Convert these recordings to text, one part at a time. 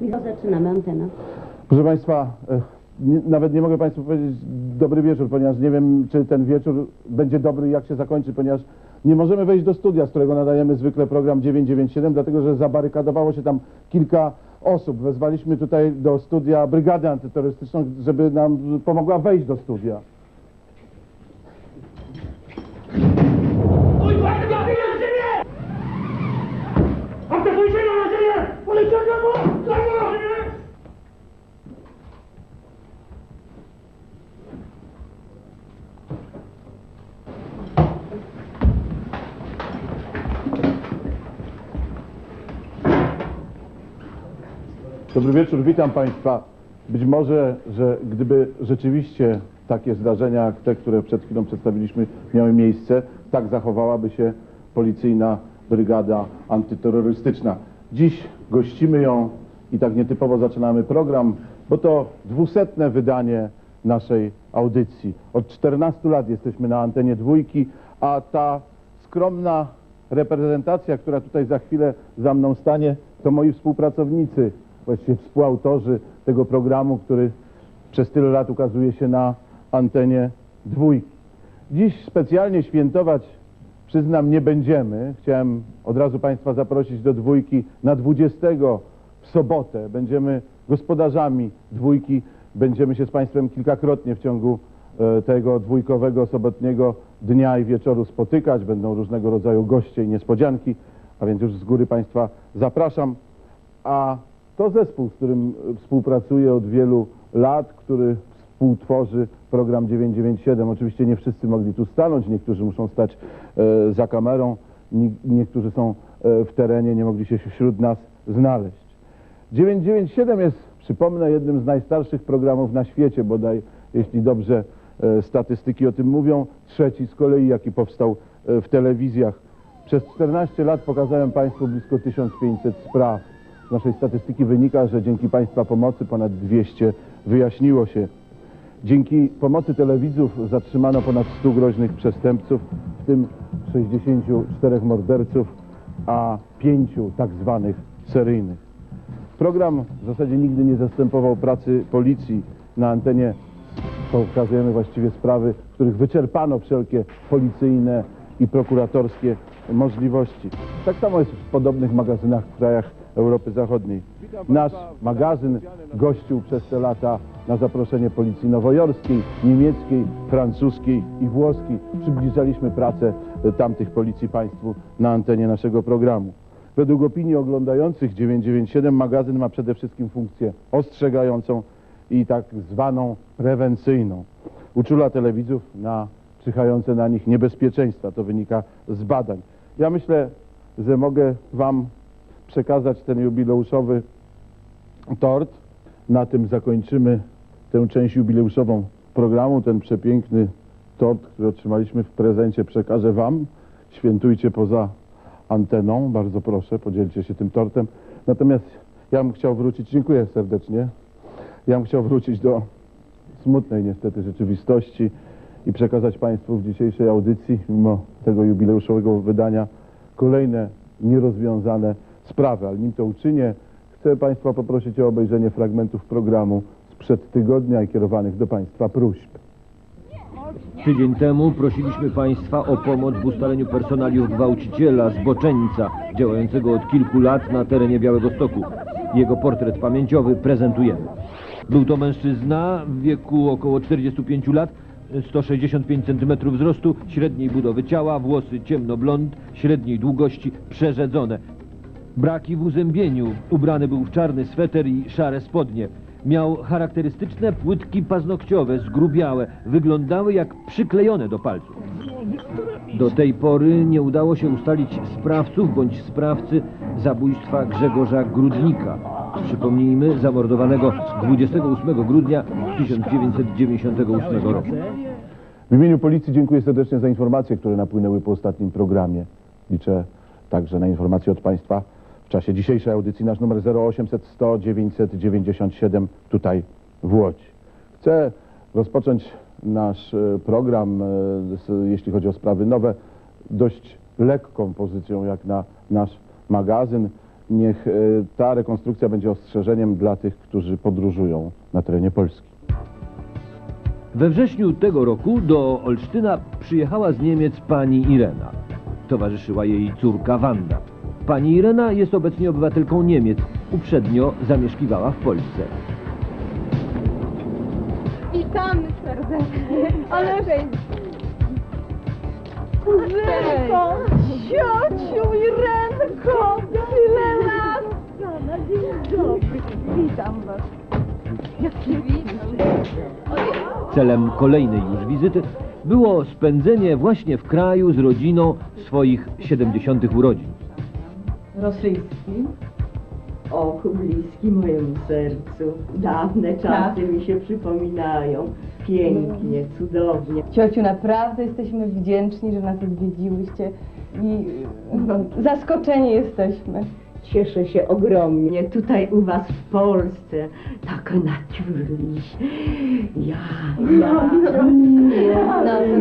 Michał, zaczynamy antenę. Proszę Państwa, e, nie, nawet nie mogę Państwu powiedzieć dobry wieczór, ponieważ nie wiem, czy ten wieczór będzie dobry i jak się zakończy, ponieważ nie możemy wejść do studia, z którego nadajemy zwykle program 997, dlatego że zabarykadowało się tam kilka osób. Wezwaliśmy tutaj do studia brygadę antyterrorystyczną, żeby nam pomogła wejść do studia. Oj, panie, na ziemię! Aktywuj się na ziemię! Policjant, lewo! Lewo! Dobry wieczór, witam Państwa. Być może, że gdyby rzeczywiście takie zdarzenia jak te, które przed chwilą przedstawiliśmy, miały miejsce, tak zachowałaby się policyjna brygada antyterrorystyczna. Dziś gościmy ją i tak nietypowo zaczynamy program, bo to dwusetne wydanie naszej audycji. Od 14 lat jesteśmy na antenie dwójki, a ta skromna reprezentacja, która tutaj za chwilę za mną stanie, to moi współpracownicy, właściwie współautorzy tego programu, który przez tyle lat ukazuje się na antenie dwójki. Dziś specjalnie świętować, przyznam, nie będziemy. Chciałem od razu Państwa zaprosić do dwójki na 20 w sobotę. Będziemy gospodarzami dwójki. Będziemy się z Państwem kilkakrotnie w ciągu e, tego dwójkowego, sobotniego dnia i wieczoru spotykać. Będą różnego rodzaju goście i niespodzianki, a więc już z góry Państwa zapraszam. A to zespół, z którym e, współpracuję od wielu lat, który współtworzy program 997. Oczywiście nie wszyscy mogli tu stanąć, niektórzy muszą stać e, za kamerą, ni- niektórzy są e, w terenie, nie mogli się wśród nas znaleźć. 997 jest, przypomnę, jednym z najstarszych programów na świecie, bodaj, jeśli dobrze e, statystyki o tym mówią. Trzeci z kolei, jaki powstał e, w telewizjach. Przez 14 lat pokazałem Państwu blisko 1500 spraw. Naszej statystyki wynika, że dzięki Państwa pomocy ponad 200 wyjaśniło się. Dzięki pomocy telewidzów zatrzymano ponad 100 groźnych przestępców, w tym 64 morderców, a 5 tak zwanych seryjnych. Program w zasadzie nigdy nie zastępował pracy policji. Na antenie pokazujemy właściwie sprawy, w których wyczerpano wszelkie policyjne i prokuratorskie możliwości. Tak samo jest w podobnych magazynach w krajach Europy Zachodniej. Nasz magazyn gościł przez te lata na zaproszenie policji nowojorskiej, niemieckiej, francuskiej i włoskiej. Przybliżaliśmy pracę e, tamtych policji państwu na antenie naszego programu. Według opinii oglądających 997 magazyn ma przede wszystkim funkcję ostrzegającą i tak zwaną prewencyjną. Uczula telewidzów na czyhające na nich niebezpieczeństwa. To wynika z badań. Ja myślę, że mogę Wam przekazać ten jubileuszowy tort. Na tym zakończymy tę część jubileuszową programu. Ten przepiękny tort, który otrzymaliśmy w prezencie, przekażę Wam. Świętujcie poza anteną. Bardzo proszę, podzielcie się tym tortem. Natomiast ja bym chciał wrócić, dziękuję serdecznie, ja bym chciał wrócić do smutnej niestety rzeczywistości i przekazać Państwu w dzisiejszej audycji, mimo tego jubileuszowego wydania, kolejne nierozwiązane sprawy. Ale nim to uczynię, chcę Państwa poprosić o obejrzenie fragmentów programu sprzed tygodnia i kierowanych do Państwa próśb. Tydzień temu prosiliśmy Państwa o pomoc w ustaleniu personaliów gwałciciela zboczeńca działającego od kilku lat na terenie Białego Stoku. Jego portret pamięciowy prezentujemy. Był to mężczyzna w wieku około 45 lat, 165 cm wzrostu, średniej budowy ciała, włosy ciemnoblond, średniej długości, przerzedzone. Braki w uzębieniu. Ubrany był w czarny sweter i szare spodnie. Miał charakterystyczne płytki paznokciowe, zgrubiałe, wyglądały jak przyklejone do palców. Do tej pory nie udało się ustalić sprawców bądź sprawcy zabójstwa Grzegorza Grudnika. Przypomnijmy, zamordowanego 28 grudnia 1998 roku. W imieniu policji dziękuję serdecznie za informacje, które napłynęły po ostatnim programie. Liczę także na informacje od Państwa w czasie dzisiejszej audycji. Nasz numer 0800 100 997 tutaj w Łodzi. Chcę rozpocząć nasz e, program, e, jeśli chodzi o sprawy nowe, dość lekką pozycją jak na nasz magazyn. niech e, ta rekonstrukcja będzie ostrzeżeniem dla tych, którzy podróżują na terenie Polski. We wrześniu tego roku do Olsztyna przyjechała z Niemiec pani Irena. Towarzyszyła jej córka Wanda. Pani Irena jest obecnie obywatelką Niemiec. Uprzednio zamieszkiwała w Polsce. Witamy serdecznie. Ale Renko, ciociu i Renko, tyle lat. Dzień dobry, witam was. Jakie witam. Celem kolejnej już wizyty było spędzenie właśnie w kraju z rodziną swoich 70. urodzin. Rosyjski. Och, bliski mojemu sercu. Dawne czasy mi się przypominają. Pięknie, cudownie. Ciociu, naprawdę jesteśmy wdzięczni, że nas odwiedziłyście i no, zaskoczeni jesteśmy. Cieszę się ogromnie tutaj u was w Polsce. Tak natürlich. Ja, ja. Naprawdę.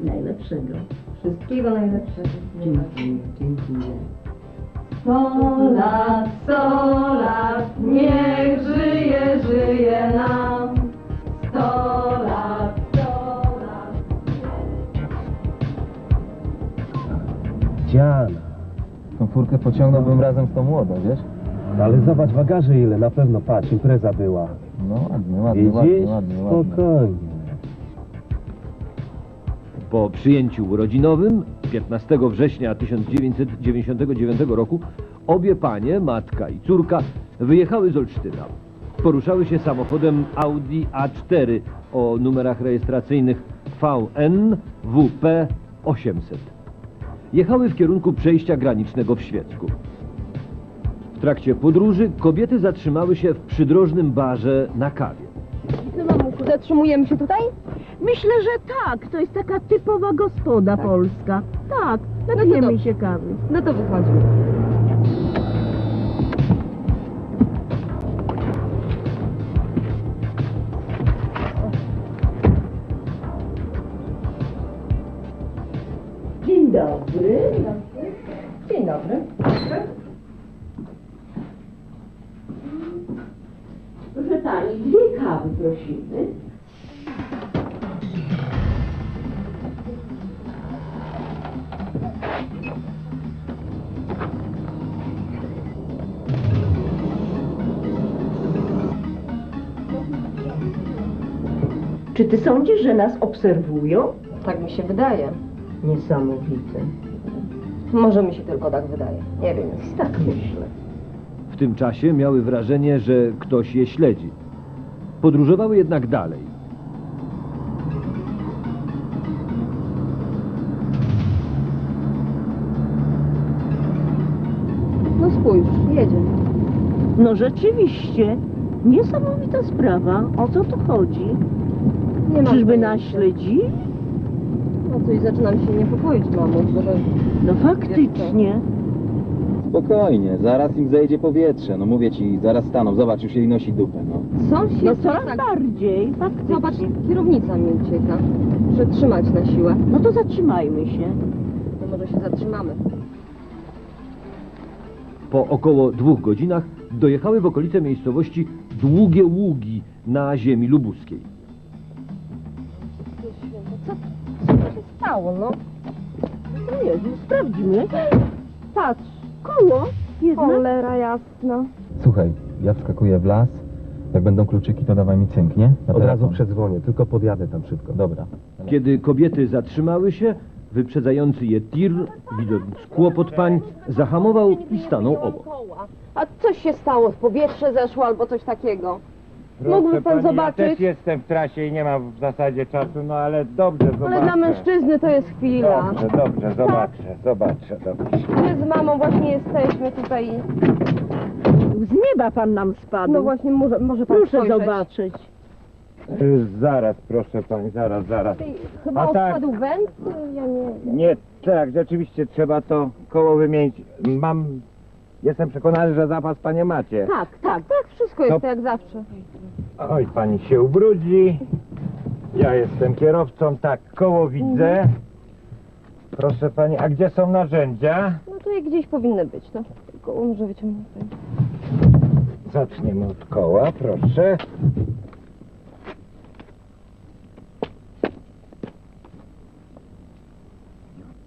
Najlepszego. Wszystkiego najlepszego. Dziękuję, dziękuję. Sto lat, sto lat, niech żyje, żyje nam. Sto lat, sto lat. Dziana. Tą furkę pociągnąłbym razem z tą młodą, wiesz? Ale zobacz bagaże ile, na pewno patrz, impreza była. No ładnie, ładnie, Widzisz? ładnie, ładnie, ładnie. Spokojnie. Po przyjęciu urodzinowym 15 września 1999 roku obie panie, matka i córka, wyjechały z Olsztyna. Poruszały się samochodem Audi A4 o numerach rejestracyjnych VN WP 800. Jechały w kierunku przejścia granicznego w Świecku. W trakcie podróży kobiety zatrzymały się w przydrożnym barze na kawie. Co mamusiu, zatrzymujemy się tutaj? Myślę, że tak. To jest taka typowa gospoda polska. Tak, to napijemy dobrze. się kawy. No to wychodźmy. Dzień dobry. Dzień dobry. Proszę pani, dwie kawy prosimy. Czy ty sądzisz, że nas obserwują? Tak mi się wydaje. Niesamowite. Może mi się tylko tak wydaje. Nie wiem już. Tak myślę. W tym czasie miały wrażenie, że ktoś je śledzi. Podróżowały jednak dalej. No spójrz, jedzie. No rzeczywiście, niesamowita sprawa. O co tu chodzi? Nie ma Czyżby pojęcia. nas śledzi? No coś zaczynam się niepokoić, mamo, bo to... No faktycznie. Spokojnie, zaraz im zejdzie powietrze. No mówię ci, zaraz staną. Zobacz, już jej nosi dupę, no. Sąsiad No coraz tak... bardziej, faktycznie. Zobacz, kierownica mi ucieka. Przetrzymać na siłę. No to zatrzymajmy się. To może się zatrzymamy. Po około dwóch godzinach dojechały w okolice miejscowości Długie Ługi na ziemi lubuskiej. Stało, no? No Jezu, sprawdzimy. Patrz, koło jednak. Cholera jasna. Słuchaj, ja wskakuję w las. Jak będą kluczyki, to dawaj mi cynk, nie? Na Od razu telefon. przedzwonię, tylko podjadę tam szybko. Dobra. Kiedy kobiety zatrzymały się, wyprzedzający je tir, widząc kłopot pań, zahamował i stanął obok. A coś się stało, powietrze zeszło albo coś takiego. Mógłby pan pani, zobaczyć? Ja też jestem w trasie i nie mam w zasadzie czasu, no ale dobrze zobaczę. Ale dla mężczyzny to jest chwila. Dobrze, dobrze, zobaczę, zobaczę, dobrze. My z mamą właśnie jesteśmy tutaj. Z nieba pan nam spadł. No właśnie, może, może pan Proszę spojrzeć. zobaczyć. Y, Zaraz, proszę pani, zaraz, zaraz. Chyba A tak. odpadł węd? Ja nie... Nie, tak, rzeczywiście trzeba to koło wymienić. Mam, jestem przekonany, że zapas panie macie. Tak, tak, tak, wszystko jest To- jak zawsze. Oj, pani się ubrudzi. Ja jestem kierowcą, tak, koło widzę. Proszę pani, a gdzie są narzędzia? No tutaj gdzieś powinny być, no. Koło może wyciągnąć pani. Zaczniemy od koła, proszę.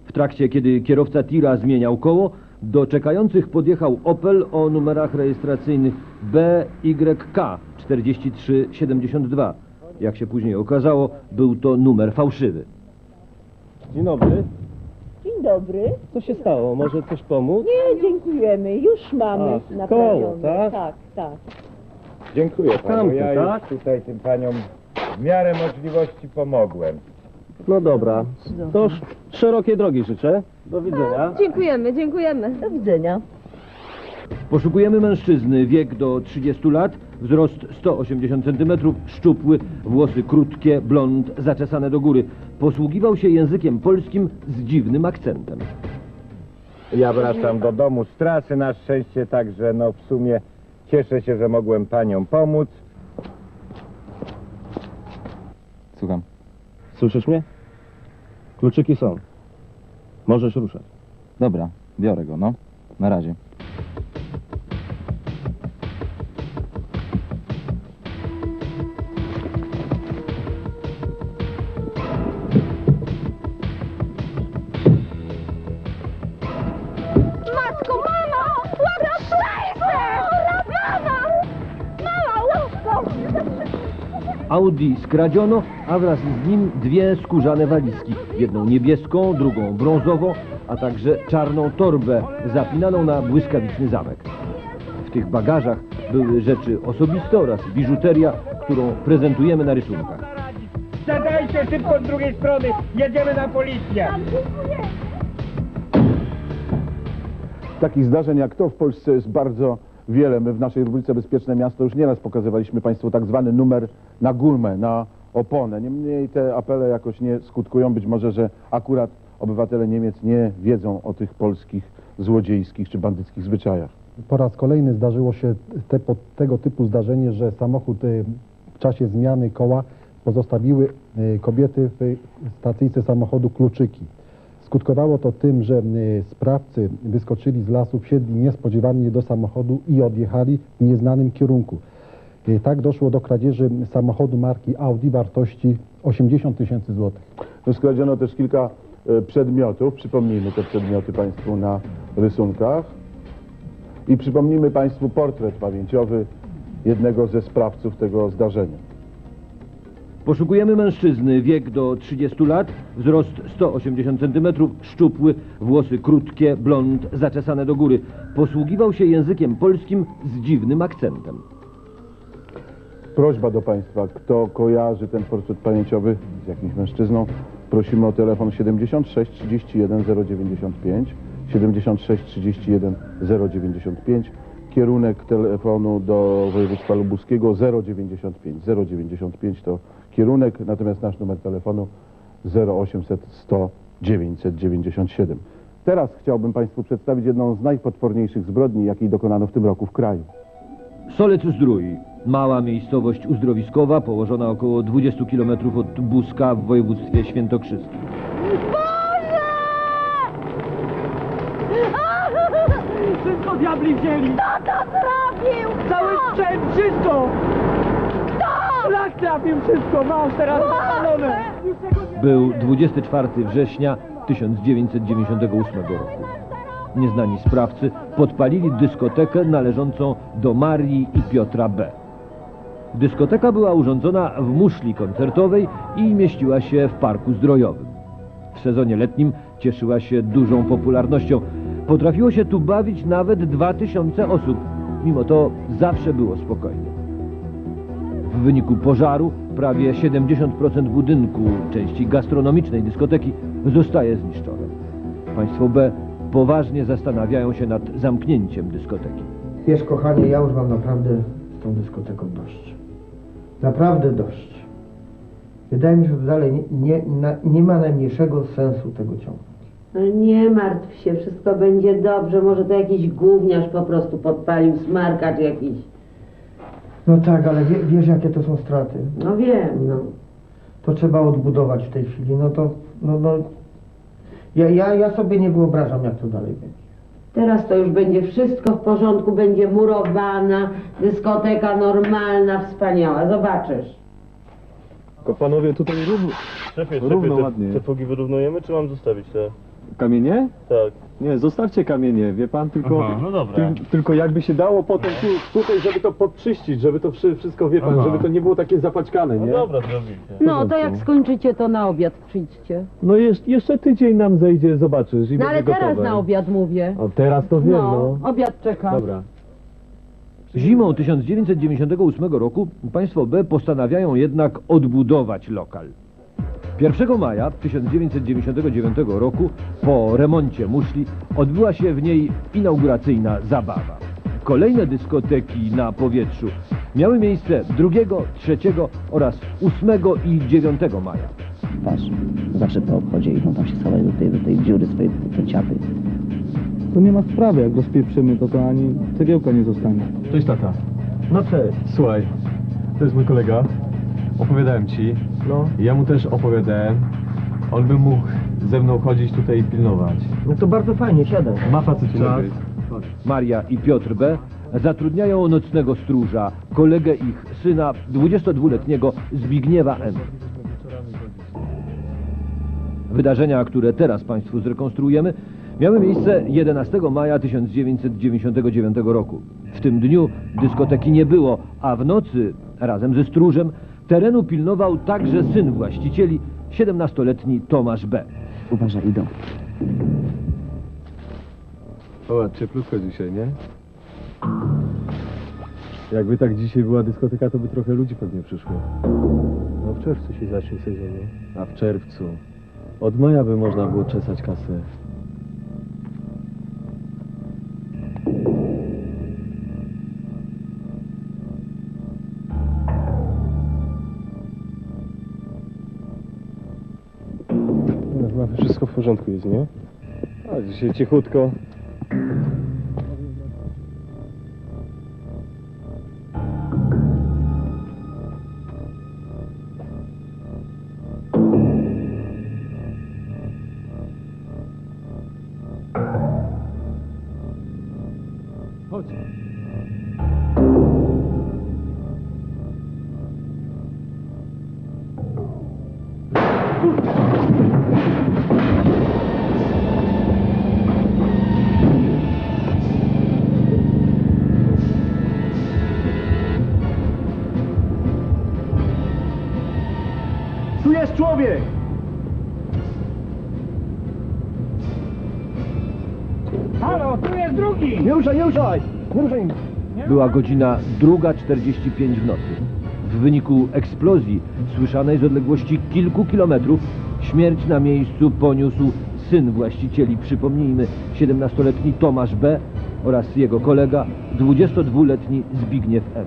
W trakcie, kiedy kierowca tira zmieniał koło, do czekających podjechał Opel o numerach rejestracyjnych BYK 4372. Jak się później okazało, był to numer fałszywy. Dzień dobry. Dzień dobry. Co się stało? Może coś pomóc? Nie, dziękujemy. Już mamy A, naprawione. koło, tak? Tak, tak. Dziękuję panu. Tamte, Ja tak? już tutaj tym paniom w miarę możliwości pomogłem. No dobra. To sz- szerokiej drogi życzę. Do widzenia. Dziękujemy, dziękujemy. Do widzenia. Poszukujemy mężczyzny, wiek do 30 lat, wzrost 180 cm, szczupły, włosy krótkie, blond, zaczesane do góry. Posługiwał się językiem polskim z dziwnym akcentem. Ja wracam do domu z trasy na szczęście, także no w sumie cieszę się, że mogłem paniom pomóc. Słucham. Słyszysz mnie? Kluczyki są. Możesz ruszać. Dobra, biorę go, no. Na razie. Audi skradziono, a wraz z nim dwie skórzane walizki. Jedną niebieską, drugą brązową, a także czarną torbę zapinaną na błyskawiczny zamek. W tych bagażach były rzeczy osobiste oraz biżuteria, którą prezentujemy na rysunkach. Zadajcie szybko z drugiej strony, jedziemy na policję. Takich zdarzeń jak to w Polsce jest bardzo wiele. My w naszej rubryce Bezpieczne Miasto już nieraz pokazywaliśmy Państwu tak zwany numer na gumę, na oponę. Niemniej te apele jakoś nie skutkują. Być może, że akurat obywatele Niemiec nie wiedzą o tych polskich złodziejskich czy bandyckich zwyczajach. Po raz kolejny zdarzyło się te, po, tego typu zdarzenie, że samochód y, w czasie zmiany koła pozostawiły y, kobiety w stacyjce samochodu kluczyki. Skutkowało to tym, że y, sprawcy wyskoczyli z lasu, wsiedli niespodziewanie do samochodu i odjechali w nieznanym kierunku. Y, Tak doszło do kradzieży samochodu marki Audi wartości 80 tysięcy złotych. No, skradziono też kilka e, przedmiotów. Przypomnijmy te przedmioty Państwu na rysunkach. I przypomnijmy Państwu portret pamięciowy jednego ze sprawców tego zdarzenia. Poszukujemy mężczyzny, wiek do 30 lat, wzrost 180 cm, szczupły, włosy krótkie, blond, zaczesane do góry. Posługiwał się językiem polskim z dziwnym akcentem. Prośba do Państwa, kto kojarzy ten portret pamięciowy z jakimś mężczyzną, prosimy o telefon 76 31 095, 76 31 095, kierunek telefonu do województwa lubuskiego 095, 095 to kierunek, natomiast nasz numer telefonu 0800 100 997. Teraz chciałbym Państwu przedstawić jedną z najpotworniejszych zbrodni, jakiej dokonano w tym roku w kraju. Solec Zdrój, mała miejscowość uzdrowiskowa położona około 20 km od Buska w województwie świętokrzyskim. Wszystko diabli wzięli! Kto to zrobił? Cały sprzęt, wszystko! Szlak trafił wszystko, masz teraz nie Był 24 września 1998 roku. Nieznani sprawcy podpalili dyskotekę należącą do Marii i Piotra B. Dyskoteka była urządzona w muszli koncertowej i mieściła się w parku zdrojowym. W sezonie letnim cieszyła się dużą popularnością. Potrafiło się tu bawić nawet 2000 osób. Mimo to zawsze było spokojnie. W wyniku pożaru prawie 70% budynku części gastronomicznej dyskoteki zostaje zniszczone. Państwo B poważnie zastanawiają się nad zamknięciem dyskoteki. Wiesz, kochanie, ja już mam naprawdę z tą dyskoteką dość. Naprawdę dość. Wydaje mi się, że dalej nie, nie, na, nie ma najmniejszego sensu tego ciągnąć. No nie martw się, wszystko będzie dobrze. Może to jakiś gówniarz po prostu podpalił smarkacz jakiś. No tak, ale wie, wiesz, jakie to są straty. No wiem, no. To trzeba odbudować w tej chwili. No to, no, no. Ja, ja, ja sobie nie wyobrażam, jak to dalej będzie. Teraz to już będzie wszystko w porządku, będzie murowana, dyskoteka normalna, wspaniała, zobaczysz. Tylko panowie tutaj równo... Szefie, Równo szefie, te, ładnie. te fogi wyrównujemy, czy mam zostawić te? Kamienie? Tak. Nie, zostawcie kamienie, wie pan, tylko... Aha, no dobra. Ty, tylko jakby się dało potem tu, tutaj, żeby to podczyścić, żeby to wszy- wszystko, wie pan, Aha. żeby to nie było takie zapaćkane, No nie? dobra, zrobicie. No to jak skończycie, to na obiad przyjdźcie. No jest, jeszcze tydzień nam zejdzie, zobaczysz i No ale będzie teraz gotowe. na obiad mówię. O, teraz to wiem, no. No, obiad czeka. Dobra. Zimą 1998 roku państwo B postanawiają jednak odbudować lokal. 1 maja 1999 roku po remoncie muszli odbyła się w niej inauguracyjna zabawa. Kolejne dyskoteki na powietrzu miały miejsce 2, 3 oraz 8 i 9 maja. Patrz, zawsze po obchodzie idą tam się schować do tej, do tej dziury swojej te ciapy. To nie ma sprawy, jak rozpieprzymy, to to ani cegiełka nie zostanie. Cześć tata. No cześć. Słuchaj, to jest mój kolega. Opowiadałem ci. No. Ja mu też opowiadałem. On by mógł ze mną chodzić tutaj i pilnować. No to bardzo fajnie, siadaj. Ma facet Tak. Maria i Piotr B. zatrudniają nocnego stróża, kolegę ich syna, 22-letniego Zbigniewa M. Wydarzenia, które teraz Państwu zrekonstruujemy, miały miejsce 11 maja 1999 roku. W tym dniu dyskoteki nie było, a w nocy razem ze stróżem terenu pilnował także syn właścicieli, 17-letni Tomasz B. Uważaj, idą. O, cieplutko dzisiaj, nie? Jakby tak dzisiaj była dyskoteka, to by trochę ludzi pewnie przyszło. No w czerwcu się zacznie sezon, nie? A w czerwcu? Od maja by można było czesać kasę. W porządku jest, nie? A dzisiaj cichutko. Halo, tu jest drugi! Nie ruszaj, nie ruszaj! Nie ruszaj! Była godzina 2.45 w nocy. W wyniku eksplozji, słyszanej z odległości kilku kilometrów, śmierć na miejscu poniósł syn właścicieli, przypomnijmy, 17-letni Tomasz B. oraz jego kolega, 22-letni Zbigniew M.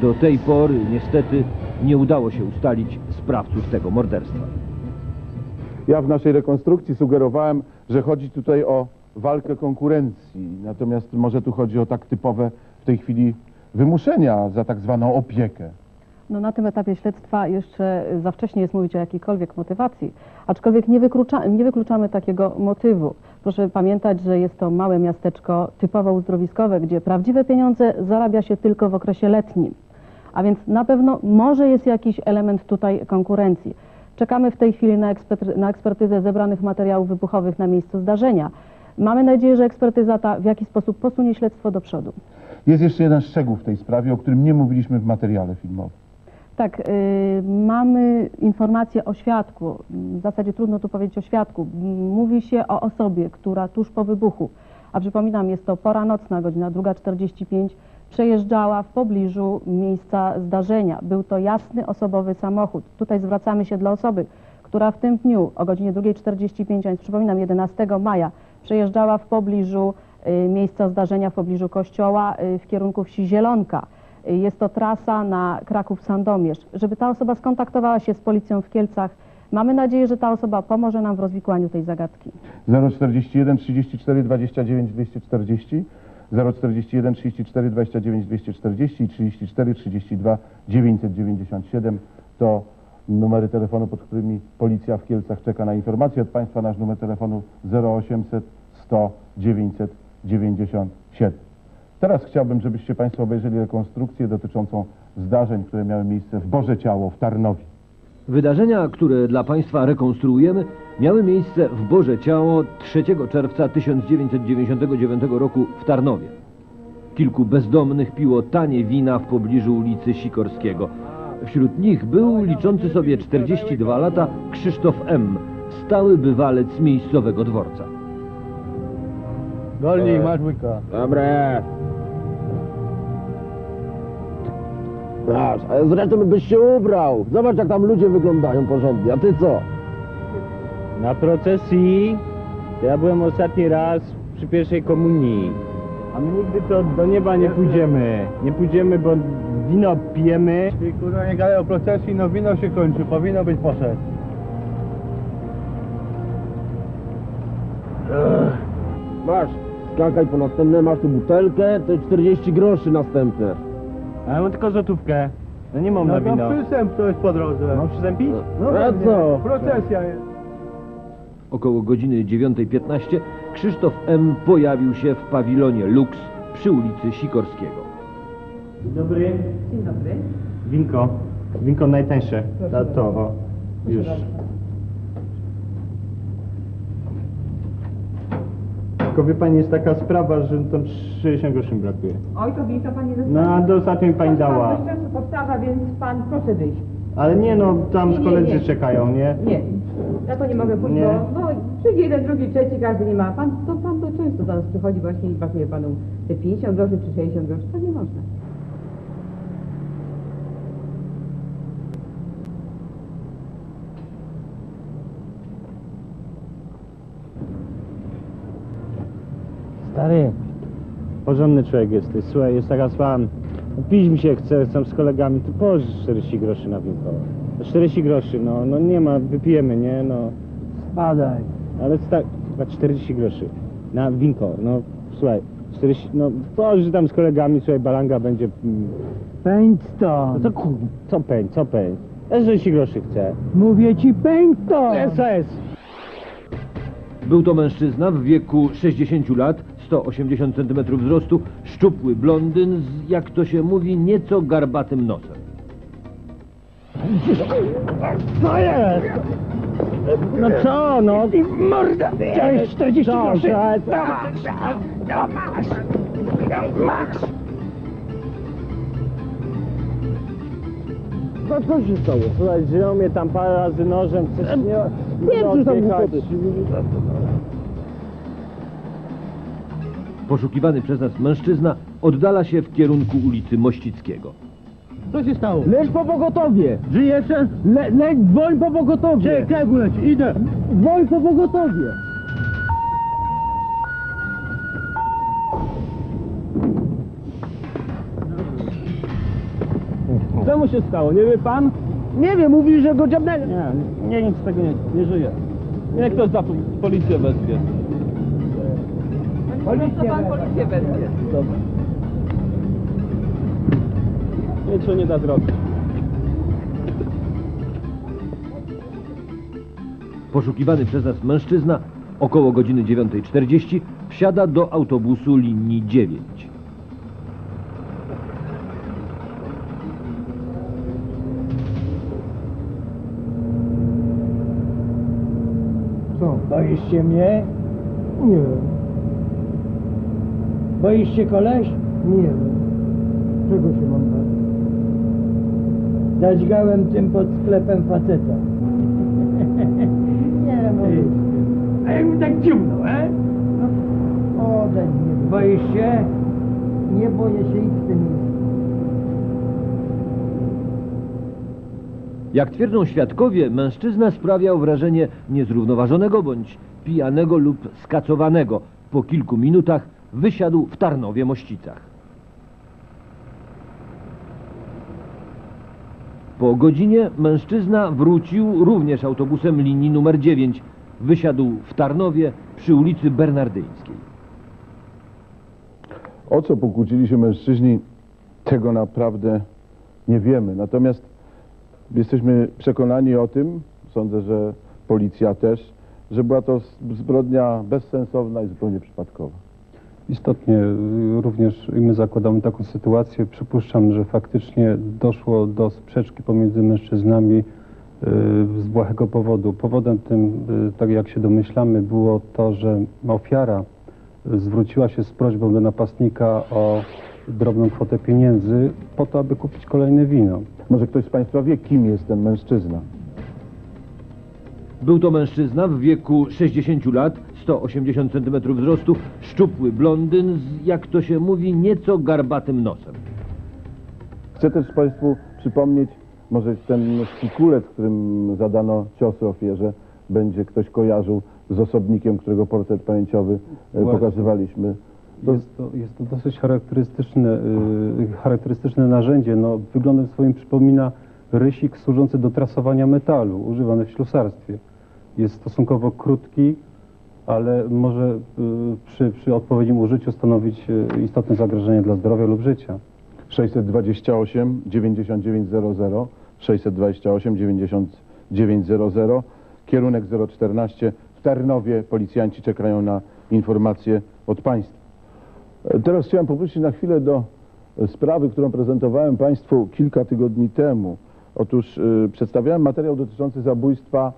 Do tej pory niestety nie udało się ustalić sprawców tego morderstwa. Ja w naszej rekonstrukcji sugerowałem, że chodzi tutaj o walkę konkurencji, natomiast może tu chodzi o tak typowe w tej chwili wymuszenia za tak zwaną opiekę. No na tym etapie śledztwa jeszcze za wcześnie jest mówić o jakiejkolwiek motywacji, aczkolwiek nie, wyklucza, nie wykluczamy takiego motywu. Proszę pamiętać, że jest to małe miasteczko typowo uzdrowiskowe, gdzie prawdziwe pieniądze zarabia się tylko w okresie letnim. A więc na pewno może jest jakiś element tutaj konkurencji. Czekamy w tej chwili na, na ekspertyzę zebranych materiałów wybuchowych na miejscu zdarzenia. Mamy nadzieję, że ekspertyza ta w jakiś sposób posunie śledztwo do przodu. Jest jeszcze jeden szczegół w tej sprawie, o którym nie mówiliśmy w materiale filmowym. Tak, y, mamy informację o świadku. W zasadzie trudno tu powiedzieć o świadku. Mówi się o osobie, która tuż po wybuchu, a przypominam, jest to pora nocna, godzina 2.45, przejeżdżała w pobliżu miejsca zdarzenia. Był to jasny, osobowy samochód. Tutaj zwracamy się dla osoby, która w tym dniu o godzinie 2.45, a więc przypominam 11 maja, przejeżdżała w pobliżu y, miejsca zdarzenia, w pobliżu kościoła y, w kierunku wsi Zielonka. Y, Jest to trasa na Kraków-Sandomierz. Żeby ta osoba skontaktowała się z policją w Kielcach, mamy nadzieję, że ta osoba pomoże nam w rozwikłaniu tej zagadki. 041 34 29 240, 041 34 29 240 i 34 32 997 to numery telefonu, pod którymi policja w Kielcach czeka na informacje od Państwa. Nasz numer telefonu 0800 100 997. Teraz chciałbym, żebyście Państwo obejrzeli rekonstrukcję dotyczącą zdarzeń, które miały miejsce w Boże Ciało w Tarnowie. Wydarzenia, które dla Państwa rekonstruujemy, miały miejsce w Boże Ciało 3 czerwca 1999 roku w Tarnowie. Kilku bezdomnych piło tanie wina w pobliżu ulicy Sikorskiego. Wśród nich był liczący sobie 42 lata Krzysztof M., stały bywalec miejscowego dworca. Golnik, masz łyka. Dobre. Masz, a zresztą byś się ubrał. Zobacz jak tam ludzie wyglądają porządnie, a ty co? Na procesji to ja byłem ostatni raz przy pierwszej komunii. A my nigdy to do nieba nie pójdziemy. Nie pójdziemy, bo wino pijemy. Ty kurwa nie gadaj o procesji, no wino się kończy, powinno być poszedł. Masz, skakaj po następne, masz tu butelkę, to 40 groszy następne. Ale mam tylko złotówkę. No nie mam na wino. przystęp to jest po drodze. Mam przystąpić? No a co? Procesja jest. Około godziny 9.15 Krzysztof M. pojawił się w pawilonie Lux przy ulicy Sikorskiego. Dzień dobry. Dzień dobry. Winko. Winko najtańsze. Ta, to, o. Już. Tylko wie pani, jest taka sprawa, że tam 60 groszy mi brakuje. Oj, to winko pani zostawi. No, a do ostatniej pani dała. Pan często powtarza, więc pan proszę wyjść. Ale nie no, tam Nie, nie, koledzy nie. czekają, nie? Nie, ja to nie mogę pójść, Nie. bo no, przyjdzie jeden, drugi, trzeci, każdy nie ma. Pan to, pan to często do nas przychodzi właśnie i brakuje panu te 50 groszy czy 60 groszy, to nie można. Stary, porządny człowiek jesteś. Słuchaj, jest taka sprawa. no, Pić mi się chce, chcę z kolegami, tu pożycz 40 groszy na winko. 40 groszy, no, no nie ma, wypijemy, nie, no. Spadaj. Ale tak, chyba 40 groszy na winko, no słuchaj, 40, no pożycz tam z kolegami, słuchaj, balanga będzie... mm, Pędź No stąd. to kur... co pędź, co? Ja 40 groszy chcę. Mówię ci pędź stąd. SOS! Był to mężczyzna w wieku 60 lat, 180 cm wzrostu, szczupły blondyn z, jak to się mówi, nieco garbatym nosem. Co jest? No co, no? Ty morda! Chciałeś 40 Co, groszy? co? Masz! Masz! Masz! No co się stało? Słuchaj, wziął mnie tam parę razy nożem, coś nie... Nie no, wrzuć tam głupoty. Poszukiwany przez nas mężczyzna oddala się w kierunku ulicy Mościckiego. Co się stało? Leć po pogotowie! Żyjesz? Le, leć, dzwoń po pogotowie! Czekaj, leci, idę. Dzwoń po pogotowie! Co mu się stało, nie wie pan? Nie wiem, mówi, że go dziabnęli. Nie, nie, nic z tego nie, nie żyje. Niech ktoś za policję wezwie. Policja pan policję wezwie. Dobra. Nic się nie da zrobić. Poszukiwany przez nas mężczyzna około godziny 9.40 wsiada do autobusu linii 9. Co? Boisz się mnie? Nie, Boisz się koleś? nie. Czego się mam bać? Zadźgałem tym pod sklepem faceta. Nie, no. A jak mi tak dziumnął, e? Odejdź mnie. Boisz się? Nie boję się ich z tym Jak twierdzą świadkowie, mężczyzna sprawiał wrażenie niezrównoważonego bądź pijanego lub skacowanego. Po kilku minutach wysiadł w Tarnowie Mościcach. Po godzinie mężczyzna wrócił również autobusem linii numer 9. Wysiadł w Tarnowie przy ulicy Bernardyńskiej. O co pokłócili się mężczyźni, tego naprawdę nie wiemy. Natomiast Jesteśmy przekonani o tym, sądzę, że policja też, że była to zbrodnia bezsensowna i zupełnie przypadkowa. Istotnie y, również my zakładamy taką sytuację. Przypuszczam, że faktycznie doszło do sprzeczki pomiędzy mężczyznami y, z błahego powodu. Powodem tym, y, tak jak się domyślamy, było to, że ofiara zwróciła się z prośbą do napastnika o drobną kwotę pieniędzy po to, aby kupić kolejne wino. Może ktoś z Państwa wie, kim jest ten mężczyzna? Był to mężczyzna w wieku 60 lat, 180 cm wzrostu, szczupły blondyn z, jak to się mówi, nieco garbatym nosem. Chcę też Państwu przypomnieć, może ten szpikulec, którym zadano ciosy ofierze, będzie ktoś kojarzył z osobnikiem, którego portret pamięciowy e, Właśnie. pokazywaliśmy. To Jest to, jest to dosyć charakterystyczne, y, charakterystyczne narzędzie. No, wyglądem swoim przypomina rysik służący do trasowania metalu, używany w ślusarstwie. Jest stosunkowo krótki, ale może y, przy, przy odpowiednim użyciu stanowić y, istotne zagrożenie dla zdrowia lub życia. 628 9900 628 9900 kierunek 014 w Tarnowie policjanci czekają na informacje od Państwa. E, Teraz chciałem powrócić na chwilę do e, sprawy, którą prezentowałem Państwu kilka tygodni temu. Otóż y, przedstawiałem materiał dotyczący zabójstwa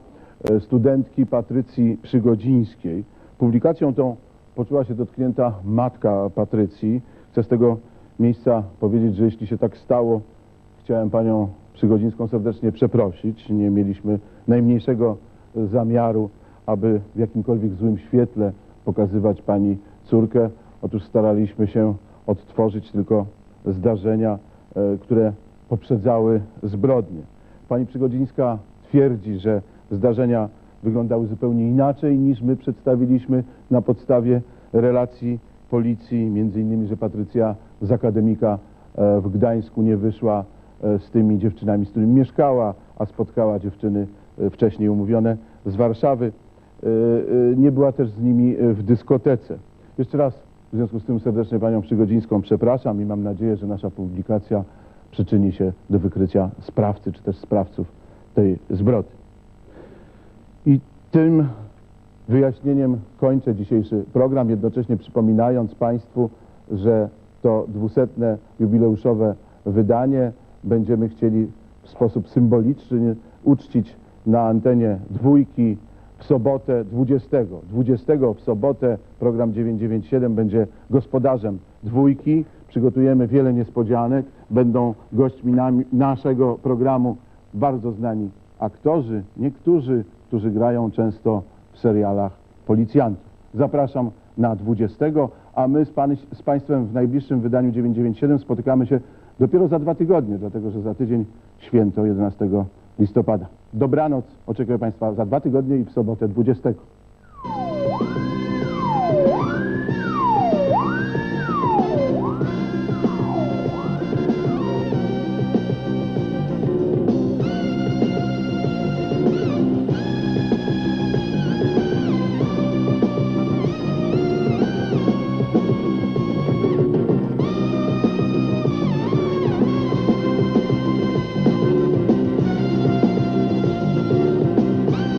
e, studentki Patrycji Przygodzińskiej. Publikacją tą poczuła się dotknięta matka Patrycji. Chcę z tego miejsca powiedzieć, że jeśli się tak stało, chciałem panią Przygodzińską serdecznie przeprosić. Nie mieliśmy najmniejszego zamiaru, aby w jakimkolwiek złym świetle pokazywać pani córkę. Otóż staraliśmy się odtworzyć tylko zdarzenia, e, które poprzedzały zbrodnie. Pani Przygodzińska twierdzi, że zdarzenia wyglądały zupełnie inaczej niż my przedstawiliśmy na podstawie relacji policji, między innymi, że Patrycja z akademika e, w Gdańsku nie wyszła e, z tymi dziewczynami, z którymi mieszkała, a spotkała dziewczyny e, wcześniej umówione z Warszawy. Nie była też z nimi w dyskotece. Jeszcze raz w związku z tym serdecznie panią Przygodzińską przepraszam i mam nadzieję, że nasza publikacja przyczyni się do wykrycia sprawcy czy też sprawców tej zbrodni. I tym wyjaśnieniem kończę dzisiejszy program, jednocześnie przypominając Państwu, że to dwusetne jubileuszowe wydanie będziemy chcieli w sposób symboliczny uczcić na antenie dwójki w sobotę 20. 20 w sobotę program 997 będzie gospodarzem dwójki. Przygotujemy wiele niespodzianek. Będą gośćmi nami, naszego programu bardzo znani aktorzy, niektórzy, którzy grają często w serialach policjantów. Zapraszam na 20, a my z, pan, z Państwem w najbliższym wydaniu 997 spotykamy się dopiero za dwa tygodnie, dlatego że za tydzień święto 11 listopada. Dobranoc, oczekuję Państwa za dwa tygodnie i w sobotę 20.